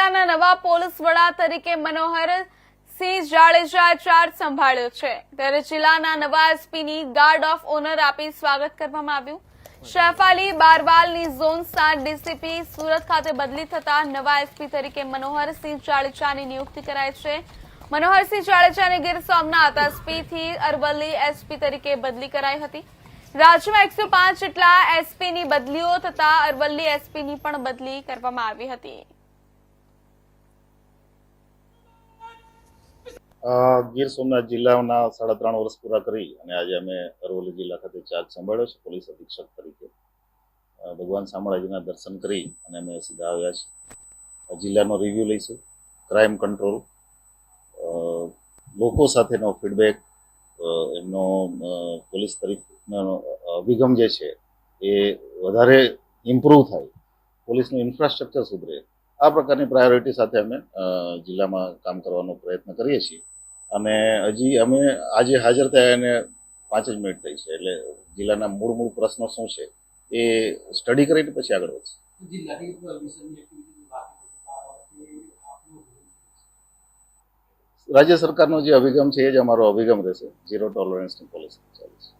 જિલ્લાના નવા પોલીસ વડા તરીકે મનોહર સિંહ જાડેજાએ ચાર્જ સંભાળ્યો છે. ત્યારે જિલ્લાના નવા એસપીની ગાર્ડ ઓફ ઓનર આપી સ્વાગત કરવામાં આવ્યું. શેફાલી બારવાલની ઝોન સાત ડીસીપી સુરત ખાતે બદલી થતા નવા એસપી તરીકે મનોહરસિંહ જાડેજાની નિયુક્તિ કરાઈ છે. મનોહરસિંહ જાડેજાને ગીર સોમનાથ એસપીથી અરવલ્લી એસપી તરીકે બદલી કરાઈ હતી. રાજ્યમાં એકસો પાંચ જેટલા એસપીની બદલીઓ થતા અરવલ્લી એસપીની પણ બદલી કરવામાં આવી હતી. ગીર સોમનાથ જિલ્લાના સાડા ત્રણ વર્ષ પૂરા કરી અને આજે અમે અરવલ્લી જિલ્લા ખાતે ચાર્જ સંભાળ્યો છે, પોલીસ અધિક્ષક તરીકે. ભગવાન શામળાજીના દર્શન કરી અને અમે સીધા આવ્યા છીએ. જિલ્લાનો રિવ્યુ લઈશું. ક્રાઇમ કંટ્રોલ લોકો સાથેનો ફીડબેક એમનો પોલીસ તરીકેનો અભિગમ જે છે એ વધારે ઇમ્પ્રૂવ થાય. પોલીસનું ઇન્ફ્રાસ્ટ્રક્ચર સુધરે. આ પ્રકારની પ્રાયોરિટી સાથે અમે જિલ્લામાં કામ કરવાનો પ્રયત્ન કરીએ છીએ. અને હજી અમે આજે હાજર થયા એને પાંચ જ મિનિટ થઈ છે, એટલે જિલ્લાના મૂળ મૂળ પ્રશ્નો શું છે એ સ્ટડી કરીને પછી આગળ વધશે. રાજ્ય સરકારનો જે અભિગમ છે એ જ અમારો અભિગમ રહેશે ઝીરો ટોલરન્સની પોલિસી ચાલે છે.